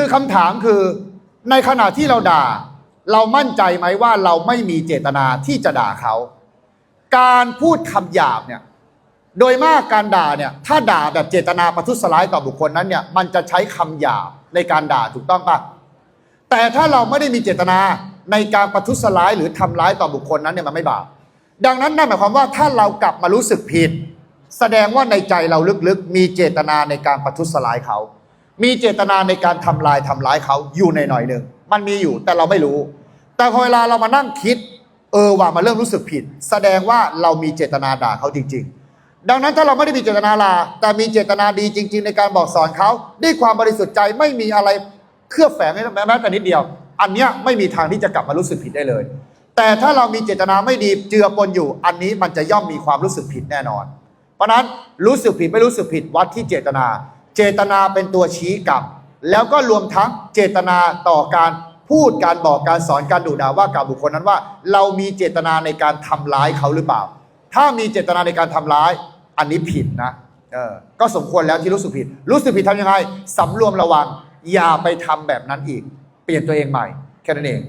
คือคำถามคือในขณะที่เราด่า เรามั่นใจไหมว่าเราไม่มีเจตนาที่จะด่าเขา การพูดคำหยาบเนี่ยโดยมากการด่าเนี่ยถ้าด่าแบบเจตนาประทุษร้ายต่อบุคคลนั้นเนี่ยมันจะใช้คำหยาบในการด่าถูกต้องปะแต่ถ้าเราไม่ได้มีเจตนาในการประทุษร้ายหรือทำร้ายต่อบุคคลนั้นเนี่ยมันไม่บาปดังนั้นนั่นหมายความว่าถ้าเรากลับมารู้สึกผิด แสดงว่าในใจเราลึกๆ มีเจตนาในการประทุษร้ายเขา มีเจตนาในการทำลายทำร้ายเขาอยู่ในหน่อยหนึ่งมันมีอยู่แต่เราไม่รู้ แต่พอเวลาเรามานั่งคิด เออว่ามาเริ่มรู้สึกผิด แสดงว่าเรามีเจตนาด่าเขาจริง ๆ ดังนั้นถ้าเราไม่ได้มีเจตนาลาแต่มีเจตนาดีจริง ๆ ในการบอกสอนเขาด้วยความบริสุทธิ์ใจไม่มีอะไรเคลือบแฝงแม้แต่นิดเดียว อันเนี้ยไม่มีทางที่จะกลับมารู้สึกผิดได้เลย แต่ถ้าเรามีเจตนาไม่ดีเจือปนอยู่ อันนี้มันจะย่อมมีความรู้สึกผิดแน่นอน เพราะนั้นรู้สึกผิดไม่รู้สึกผิดวัดที่เจตนา เจตนาเป็นตัวชี้กลับ แล้วก็รวมทั้งเจตนาต่อการพูดการบอกการสอนการดุด่าว่ากับบุคคลนั้นว่า เรามีเจตนาในการทำร้ายเขาหรือเปล่า ถ้ามีเจตนาในการทำร้ายอันนี้ผิดนะเออก็สมควรแล้วที่รู้สึกผิด รู้สึกผิดทำยังไงสำรวมระวัง อย่าไปทำแบบนั้นอีก เปลี่ยนตัวเองใหม่แค่นั้นเอง